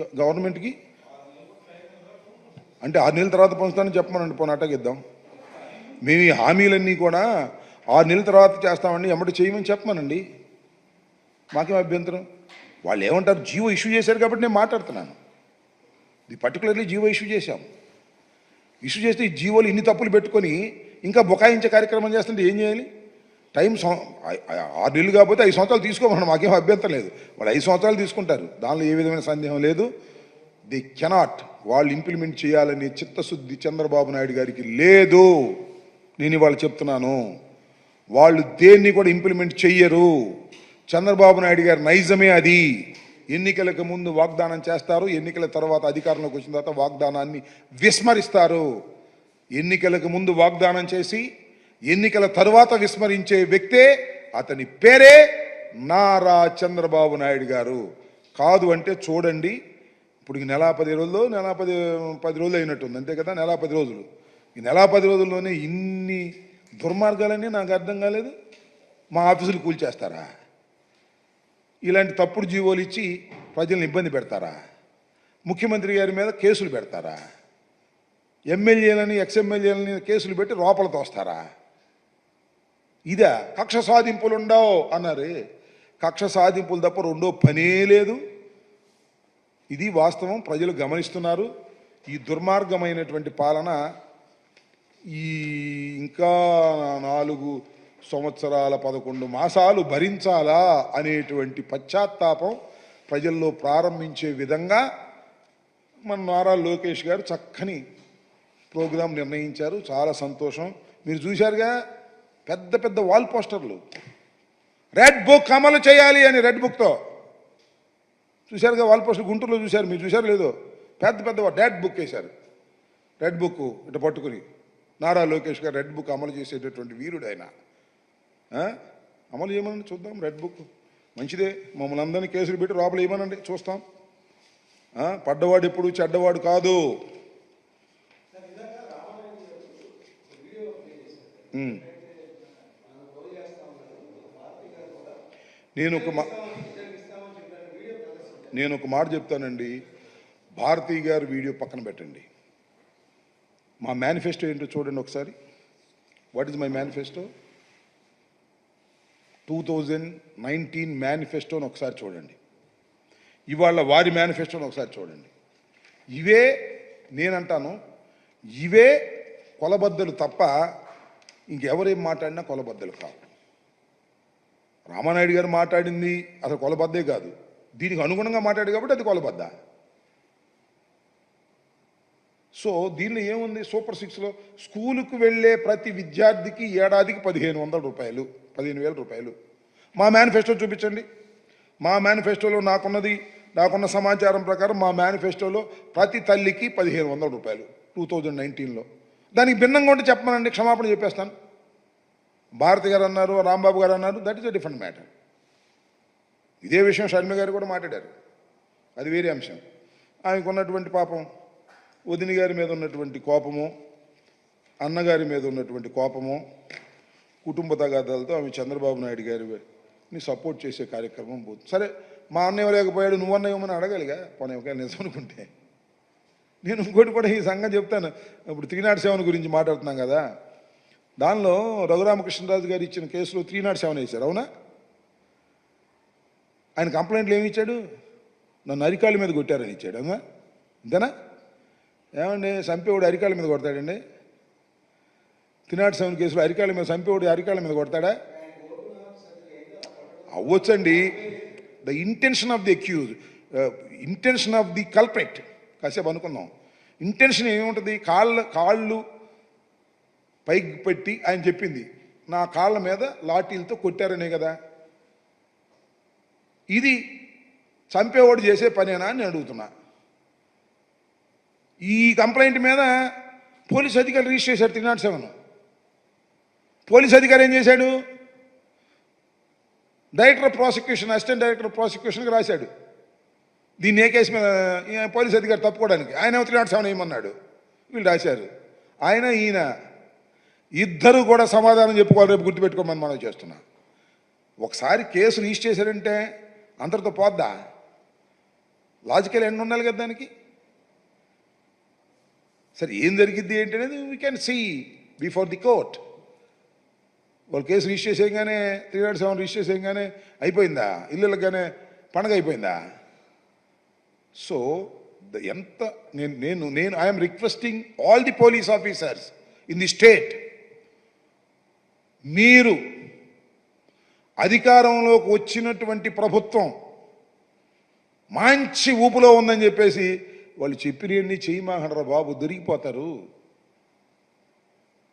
గవర్నమెంట్కి? అంటే ఆరు నెలల తర్వాత పంచుతానని చెప్పమనండి పోనీ అట్టగిద్దాం మేము ఈ హామీలన్నీ కూడా ఆరు నెలల తర్వాత చేస్తామండి ఎమ్మటి చేయమని చెప్పమనండి. మాకేం అభ్యంతరం? వాళ్ళు ఏమంటారు జీవో ఇష్యూ చేశారు కాబట్టి నేను మాట్లాడుతున్నాను. ఇది పర్టికులర్లీ జీవో ఇష్యూ చేశాం. ఇష్యూ చేస్తే ఈ జీవోలు ఇన్ని తప్పులు పెట్టుకొని ఇంకా బుకాయించే కార్యక్రమం చేస్తుంటే ఏం చేయాలి? టైం ఆరు నెలలు కాకపోతే ఐదు సంవత్సరాలు తీసుకోమని మాకేం అభ్యంతరం లేదు. వాళ్ళు ఐదు సంవత్సరాలు తీసుకుంటారు. దానిలో ఏ విధమైన సందేహం లేదు. The cannot. వాళ్ళు ఇంప్లిమెంట్ చేయాలనే చిత్తశుద్ధి చంద్రబాబు నాయుడు గారికి లేదు. నేను ఇవాళ చెప్తున్నాను. వాళ్ళు దేన్ని కూడా ఇంప్లిమెంట్ చెయ్యరు. చంద్రబాబు నాయుడు గారి నైజమే అది. ఎన్నికలకు ముందు వాగ్దానం చేస్తారు. ఎన్నికల తర్వాత అధికారంలోకి వచ్చిన తర్వాత వాగ్దానాన్ని విస్మరిస్తారు. ఎన్నికలకు ముందు వాగ్దానం చేసి ఎన్నికల తరువాత విస్మరించే వ్యక్తే అతని పేరే నారా చంద్రబాబు నాయుడు గారు. కాదు అంటే చూడండి ఇప్పుడు ఈ నెల పది రోజులు నెల పది పది రోజులు అయినట్టుంది. అంతే కదా నెల పది రోజులు. ఈ నెల పది రోజుల్లోనే ఇన్ని దుర్మార్గాలన్నీ నాకు అర్థం కాలేదు. మా ఆఫీసులు కూల్చేస్తారా? ఇలాంటి తప్పుడు జీవోలు ఇచ్చి ప్రజల్ని ఇబ్బంది పెడతారా? ముఖ్యమంత్రి గారి మీద కేసులు పెడతారా? ఎమ్మెల్యేలని ఎక్స్ఎమ్మెల్యేలని కేసులు పెట్టి లోపల తోస్తారా? ఇదా కక్ష సాధింపులు ఉండవు అన్నారు. కక్ష సాధింపులు తప్ప రెండో పనే లేదు. ఇది వాస్తవం ప్రజలు గమనిస్తున్నారు. ఈ దుర్మార్గమైనటువంటి పాలన ఈ ఇంకా నాలుగు సంవత్సరాల పదకొండు మాసాలు భరించాలా అనేటువంటి పశ్చాత్తాపం ప్రజల్లో ప్రారంభించే విధంగా మన నారా లోకేష్ గారు చక్కని ప్రోగ్రాం నిర్ణయించారు. చాలా సంతోషం. మీరు చూశారుగా పెద్ద పెద్ద వాల్ పోస్టర్లు. రెడ్ బుక్ అమలు చేయాలి అని రెడ్ బుక్తో. చూశారుగా వాల్ పోస్టర్ గుంటూరులో చూశారు మీరు చూశారు లేదో? పెద్ద పెద్ద డెడ్ బుక్ వేశారు. రెడ్ బుక్ ఇట్లా పట్టుకుని. నారా లోకేష్ గారు రెడ్ బుక్ అమలు చేసేటటువంటి వీరుడు ఆయన? అమలు చేయమనండి చూద్దాం రెడ్ బుక్. మంచిదే మమ్మల్ని అందరినీ కేసులు పెట్టి లోపల వేయమనండి చూస్తాం? పడ్డవాడు ఎప్పుడు చెడ్డవాడు కాదు. ఉమ్. నేను ఒక మా నేను ఒక మాట చెప్తానండి. భారతీ గారు వీడియో పక్కన పెట్టండి. మా మేనిఫెస్టో ఏంటో చూడండి ఒకసారి. What is my manifesto two thousand nineteen మేనిఫెస్టోని ఒకసారి చూడండి. ఇవాళ వారి మేనిఫెస్టోని ఒకసారి చూడండి. ఇవే నేనంటాను. ఇవే కొలబద్దలు తప్ప ఇంకెవరేం మాట్లాడినా కొలబద్దలు కావు. రామానాయుడు గారు మాట్లాడింది అసలు కొలబద్దే కాదు. దీనికి అనుగుణంగా మాట్లాడు కాబట్టి అది కొలబద్ద. సో దీనిలో ఏముంది? సూపర్ సిక్స్లో స్కూలుకు వెళ్ళే ప్రతి విద్యార్థికి ఏడాదికి పదిహేను వందల రూపాయలు పదిహేను వేల రూపాయలు. మా మేనిఫెస్టో చూపించండి. మా మేనిఫెస్టోలో నాకున్నది నాకున్న సమాచారం ప్రకారం మా మేనిఫెస్టోలో ప్రతి తల్లికి పదిహేను వందల రూపాయలు టూ థౌజండ్ నైన్టీన్లో దానికి భిన్నంగా ఉంటే చెప్పమనండి క్షమాపణ చెప్పేస్తాను. భారతి గారు అన్నారు రాంబాబు గారు అన్నారు that is a different matter ఇదే విషయం షర్మి గారు కూడా మాట్లాడారు. అది వేరే అంశం. ఆమెకు ఉన్నటువంటి పాపం వదిని గారి మీద ఉన్నటువంటి కోపము అన్నగారి మీద ఉన్నటువంటి కోపము కుటుంబ తగాదాలతో ఆమె చంద్రబాబు నాయుడు గారిని సపోర్ట్ చేసే కార్యక్రమం పోతుంది. సరే మా అన్న ఇవ్వలేకపోయాడు నువ్వన్న ఇవ్వమని అడగాలిగా? పోనీ ఒకవేళ నిజం అనుకుంటే. నేను ఇంకోటి కూడా ఈ సంఘం చెప్తాను. ఇప్పుడు త్రీ నాట్ సెవెన్ గురించి మాట్లాడుతున్నాం కదా. దానిలో రఘురామకృష్ణరాజు గారు ఇచ్చిన కేసులో త్రీ నాట్ సెవెన్ వేశారు అవునా? ఆయన కంప్లైంట్లు ఏమి ఇచ్చాడు? నన్ను అరికాళ్ళ మీద కొట్టారని ఇచ్చాడు అవునా? ఇంతేనా ఏమండి సంపేవుడు అరికాళ్ళ మీద కొడతాడండి? త్రీ నాట్ సెవెన్ కేసులో అరికాళ్ళ మీద సంపేవుడు అరికాళ్ళ మీద కొడతాడా? అవ్వచ్చండి. The intention of the accuse intention of the culprit కాసేపు అనుకుందాం. ఇంటెన్షన్ ఏముంటుంది? కాళ్ళ కాళ్ళు పైకి పెట్టి ఆయన చెప్పింది నా కాళ్ళ మీద లాఠీలతో కొట్టారనే కదా. ఇది చంపేవాడు చేసే పనేనా అని అడుగుతున్నా. ఈ కంప్లైంట్ మీద పోలీస్ అధికారి రిజిస్టర్ చేశారు త్రీ నాట్ సెవెన్. పోలీస్ అధికారి ఏం చేశాడు? Director of prosecution assistant director of ప్రాసిక్యూషన్కి రాశాడు. దీన్ని ఏ కేసు మీద? పోలీస్ అధికారి తప్పుకోవడానికి. ఆయన త్రీ నాట్ సెవెన్ వీళ్ళు రాశారు. ఆయన ఈయన ఇద్దరు కూడా సమాధానం చెప్పుకోవాలి రేపు గుర్తుపెట్టుకోమని మనం చేస్తున్నా. ఒకసారి కేసు రిజిస్టర్ చేశారంటే అందరితో పోద్దా? లాజికల్ ఎండ్ ఉండాలి కదా దానికి? సరే ఏం జరిగిద్ది ఏంటి అనేది we can see before the court వాళ్ళు కేసు రిజిస్టర్ చేయగానే త్రీ నాట్ సెవెన్ రిజిస్టర్ చేయగానే అయిపోయిందా? ఇల్లులగానే పండగ అయిపోయిందా? సో ద- ఎంత నేను నేను నేను I'm requesting all the police officers in the state మీరు అధికారంలోకి వచ్చినటువంటి ప్రభుత్వం మంచి ఊపులో ఉందని చెప్పేసి వాళ్ళు చెప్పినవన్నీ చేయమాకంటారా బాబు దొరికిపోతారు.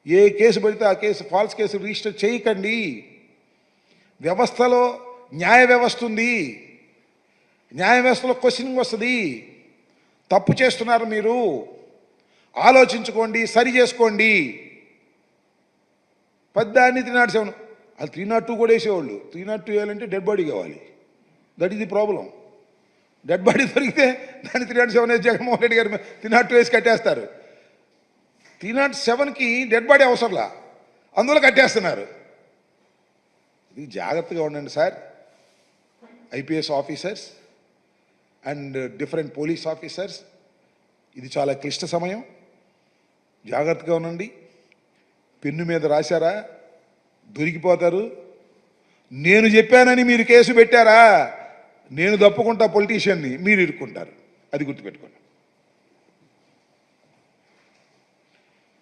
ఏ కేసు పడితే ఆ కేసు ఫాల్స్ కేసు రిజిస్టర్ చేయకండి. వ్యవస్థలో న్యాయ వ్యవస్థ ఉంది. న్యాయ వ్యవస్థలో క్వశ్చనింగ్ వస్తుంది. తప్పు చేస్తున్నారు మీరు. ఆలోచించుకోండి సరి చేసుకోండి. పద్దాన్ని త్రీ నాట్ సెవెన్. అది త్రీ నాట్ టూ కూడా వేసేవాళ్ళు. త్రీ నాట్ టూ వేయాలంటే డెడ్ బాడీ కావాలి. That is the problem dead body దొరికితే దాన్ని త్రీ నాట్ సెవెన్ వేసి జగన్మోహన్ రెడ్డి గారు త్రీ నాట్ టూ వేసి కట్టేస్తారు. త్రీ నాట్ సెవెన్కి డెడ్ బాడీ అవసరంలా? అందులో కట్టేస్తున్నారు. ఇది జాగ్రత్తగా ఉండండి sir. IPS officers and different police officers. ఇది చాలా క్లిష్ట సమయం. జాగ్రత్తగా ఉండండి. పెన్ను మీద రాశారా? దొరికిపోతారు. నేను చెప్పానని మీరు కేసు పెట్టారా? నేను తప్పుకుంటా పొలిటీషియన్ని మీరు ఇరుక్కుంటారు. అది గుర్తుపెట్టుకోండి.